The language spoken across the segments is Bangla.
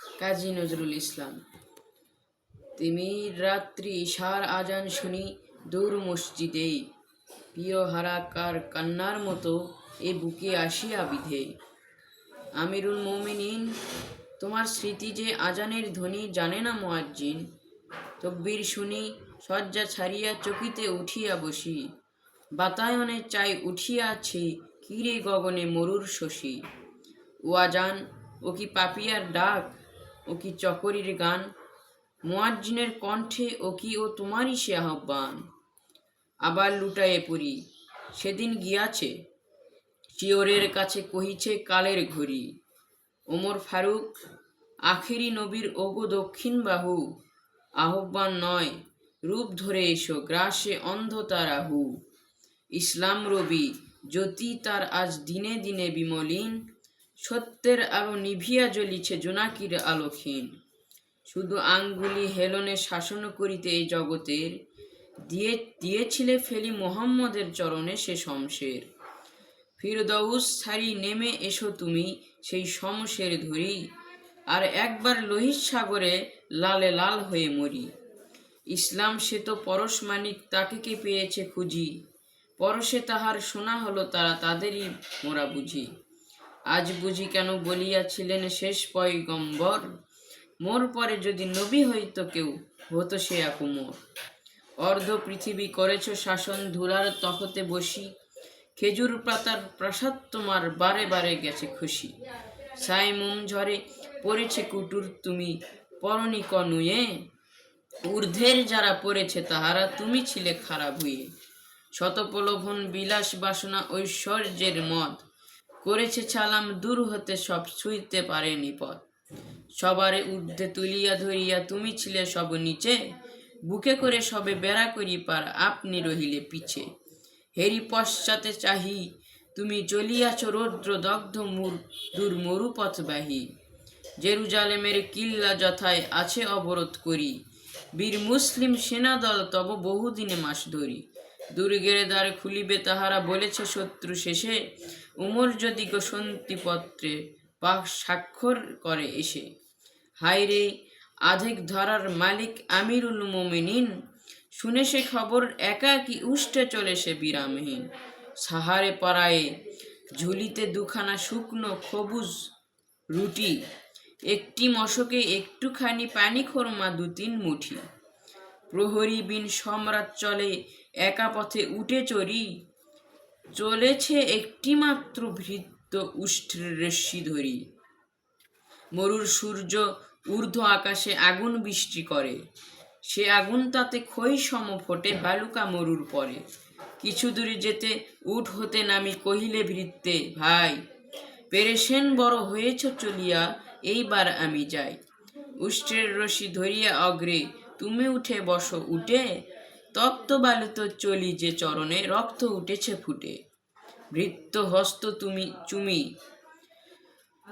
কাজী নজরুল ইসলাম। তিমি রাত্রি সার আজান শুনি দূর মসজিদেই প্রিয় হারাকার কান্নার মতো এ বুকে আসিয়া বিধে। আমিরুল মোমিনিন, তোমার স্মৃতি যে আজানের ধ্বনি জানে না মোয়াজ্জিন, তকবীর শুনি শয্যা ছাড়িয়া চকিতে উঠিয়া বসি, বাতায়নে চাই উঠিয়াছি কিরে গগনে মরুর শশী। ও আজান ও কি পাপিয়ার ডাক? ও কি চকরির গান? মোয়াজ্জিনের কণ্ঠে ও কি ও তোমারই সে আহ্বান? আবার লুটায়ে পড়ি, সেদিন গিয়াছে। চিওরের কাছে কহিছে কালের ঘড়ি। ওমর ফারুক, আখেরি নবীর ওগো দক্ষিণ বাহু, আহ্বান নয়, রূপ ধরে এসো গ্রাসে অন্ধতা রাহু ইসলাম রবি, জ্যোতি তার আজ দিনে দিনে বিমলিন সত্যের আলো নিভিয়া জ্বলিছে জোনাকির আলোক্ষীন শুধু আঙ্গুলি হেলনে শাসন করিতে এই জগতের, দিয়ে, দিয়েছিলে ফেলি মোহাম্মদের চরণে সে শমশের। ফিরদৌস ছাড়ি নেমে এসো তুমি সেই শমশের ধরি, আর একবার লোহিত সাগরে লালে লাল হয়ে মরি। ইসলাম সে তো পরশ মানিক, তাকে কে পেয়েছে খুঁজি? পরশে তাহার শোনা হলো তারা তাদেরই মোরা বুঝি। আজ বুঝি কেন বলিয়াছিলেন শেষ পয়গম্বর? মোর পরে যদি নবী হইত কেউ, হতো সে কুমোর অর্ধ পৃথিবী করেছ শাসন ধুলার তখতে বসি। খেজুর পাতার প্রাসাদ তোমার বারে বারে গেছে খুশি। সাই ঝরে পড়েছে কুটুর তুমি পরনি কনুয়ে ঊর্ধ্বের যারা পড়েছে তাহারা তুমি ছিলে খারাপ হইয়ে শতপ্রলোভন, বিলাস বাসনা, ঐশ্বর্যের মদ। করেছে ছালাম দূর হতে সব ছুঁইতে পারে পথ সবারে ঊর্ধ্বে তুলিয়া ধরিয়া তুমি ছিলে সব নিচে, বুকে করে সবে বেড়া করি পার আপনি রহিলে পিছে। হেরি পশ্চাতে চাহি, তুমি চলিয়াছ রৌদ্র দগ্ধ মুর, দূর মরুপথবাহী জেরুজালেমের কিল্লা যথায় আছে অবরোধ করি। বীর মুসলিম সেনাদল তব বহুদিনে মাস ধরি। দুর্গের দ্বার খুলিবে তাহারা বলেছে শত্রু শেষে উমর যদি গোসন্তি পত্রে বা স্বাক্ষর করে এসে, হায়রে আধেক ধরার মালিক আমিরুল মোমিনিন, শুনে সে খবর একা কি উষ্টে চলে সে বিরামহীন। সাহারে পাড়ায়ে ঝুলিতে দুখানা শুকনো সবুজ রুটি, একটি মশকে একটুখানি পানি খোরমা দু তিন মুঠি। প্রহরী বিন সম্রাট চলে একা পথে উঠে চড়ি চলেছে একটি মাত্র ভৃত্য উষ্ঠের রশ্মি ধরি। মরুর সূর্য ঊর্ধ্ব আকাশে আগুন বৃষ্টি করে। সে আগুন তাতে ক্ষয় সম ফোটে বালুকা মরুর পরে। কিছু দূরে যেতে উঠ হতে নামি কহিলে ভৃত্তে ভাই, পেরেশেন বড় হয়েছ চলিয়া, এইবার আমি যাই। উষ্ট্রের রশি ধরিয়া অগ্রে, তুমি উঠে বসো, উঠে? তপ্ত বালুত চলি যে চরণে রক্ত উঠেছে ফুটে। ভৃত্য হস্ত তুমি, চুমি।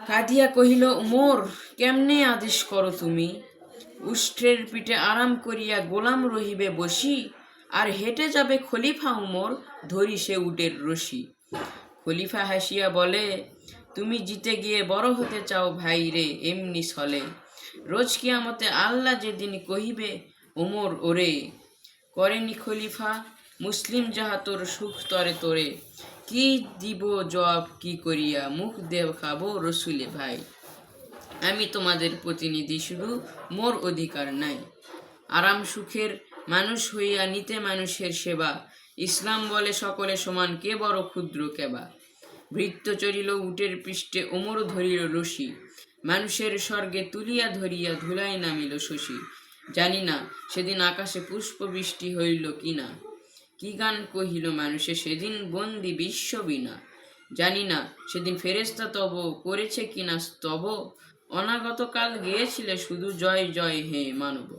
কাঁদিয়া কহিল মোর কেমনে আদেশ করো তুমি? উষ্ঠের পিঠে আরাম করিয়া গোলাম রহিবে বসি, আর হেঁটে যাবে খলিফা উমর, ধরি সে উটের রশি। খলিফা হাসিয়া বলে, তুমি জিতে গিয়ে বড় হতে চাও ভাই রে, এমনি ছলে। রোজ কিয়ামতে আল্লাহ যেদিন কহিবে ওমর ওরে। করেনি খলিফা, মুসলিম যাহা তোর সুখ তরে তোরে। কি দিব জবাব কি করিয়া? মুখ দেব খাব রসুলে ভাই। আমি তোমাদের প্রতিনিধি, শুধু মোর অধিকার নাই। আরাম সুখের মানুষ হইয়া নিতে মানুষের সেবা। ইসলাম বলে সকলে সমান, কে বড় ক্ষুদ্র কেবা? ভৃত্য চরিল উটের পৃষ্ঠে, ওমর ধরিল রশি। মানুষের স্বর্গে তুলিয়া ধরিয়া ধুলাই নামিল শশী। জানি না, সেদিন আকাশে পুষ্প বৃষ্টি হইল কিনা। কি গান কহিল মানুষে, সেদিন বন্দি বিশ্ববিনা জানি না, সেদিন ফেরেস্তা তব করেছে কিনা স্তব। অনাগত কাল গিয়েছিলে শুধু জয় জয় হে মানব।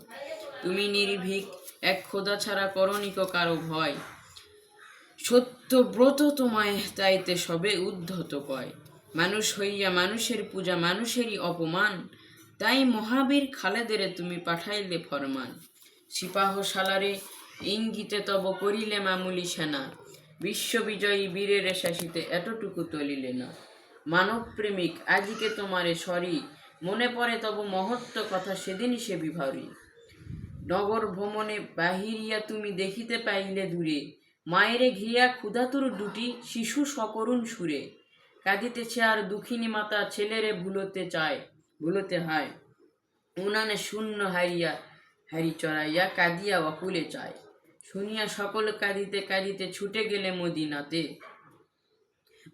তুমি নির্ভীক, এক খোদা ছাড়া করণিক কারও ভয়। সত্য ব্রত তোমায় তাইতে সবে উদ্ধত কয়। মানুষ হইয়া মানুষের পূজা মানুষেরই অপমান। তাই মহাবীর খালেদেরে তুমি পাঠাইলে ফরমান। সিপাহ সালারে ইঙ্গিতে তব করিলে মামুলি সেনা। বিশ্ববিজয়ী বীরের শাসিতে এতটুকু তলিলে না। মানব প্রেমিক আজিকে তোমারে সরি। মনে পড়ে তব মহত্ব কথা সেদিনই সে বিভারি। নগর ভ্রমণে বাহিরিয়া তুমি দেখিতে পাইলে দূরে। মায়েরে ঘিয়া ক্ষুধাতুর দুটি শিশু সকরুণ সুরে। কাঁদিতেছে আর দুঃখিনী মাতা ছেলেরে ভুলতে চায়। ভুলতে হয়। উনানে শূন্য হারিয়া, হারি চড়াইয়া কাঁদিয়া অকুলে চায়। শুনিয়া সকল কাঁদিতে কাঁদিতে ছুটে গেলে মদিনাতে।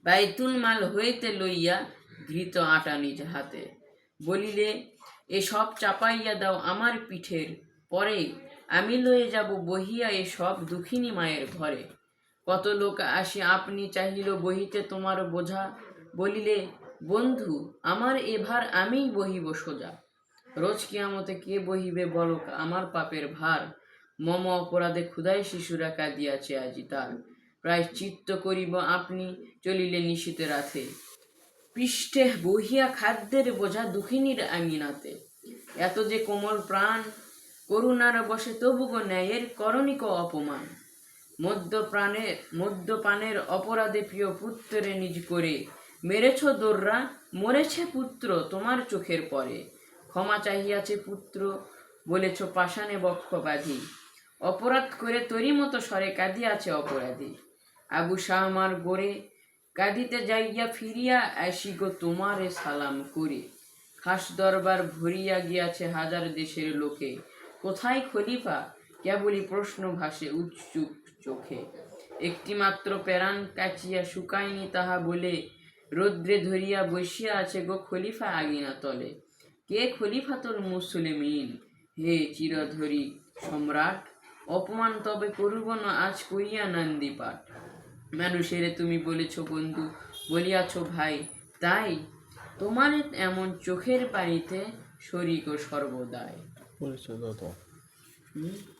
বাইতুল মাল হইতে লইয়া ঘৃত আটা নিজ হাতে। বলিলে এসব চাপাইয়া দাও আমার পিঠের পরে, আমি লয়ে যাব বহিয়া এসব দুঃখিনী মায়ের ঘরে। কত লোক আসি, আপনি চাহিল বহিতে তোমার বোঝা। বলিলে বন্ধু, আমার এভার আমিই বহিব সোজা। রোজ কিয়ামতে কে বহিবে বলো আমার পাপের ভার? মম অপরাধে ক্ষুদায় শিশুরা কাঁদিয়াছে আজি তার। প্রায় চিত্ত করিব আপনি, চলিলে নিশীতে রাতে। পৃষ্ঠে বহিয়া খাদ্যের বোঝা দুঃখিনীর আঙিনাতে। এত যে কোমল প্রাণ, করুণার বসে তবুগো ন্যায়ের করণিক অপমান। মদ্যপ্রাণে মদ্যপানের অপরাধে প্রিয় পুত্রে নিজ করে মেরেছ দোররা, মরেছে পুত্র তোমার চোখের পরে। ক্ষমা চাহিয়াছে পুত্র, বলেছ পাষাণে বক্ষ বাঁধি অপরাধ করে তরি মতো স্বরে কাঁদিয়াছে অপরাধী। আবু শাহ আমার গোরে কাঁদিতে যাইয়া ফিরিয়া আসি গো তোমারে সালাম করে। খাস দরবার ভরিয়া গিয়াছে হাজার দেশের লোকে। কোথায় খলিফা? কেবলই প্রশ্ন ভাসে উৎসুক চোখে। একটি মাত্র প্যারান কাচিয়া শুকায়নি তাহা বলে রৌদ্রে ধরিয়া বসিয়া আছে গো খলিফা আগিনা তলে। কে খলিফা খলিফাতুল মুসলিমিন? হে চিরধরি সম্রাট অপমান তবে করব না আজ করিয়া নান্দি পাঠ। মানুষের তুমি বলেছ বন্ধু বলিয়াছ ভাই তাই তোমার এমন চোখের পানিতে শরিক ও সর্বদাই। পরিচয় দাও হুম?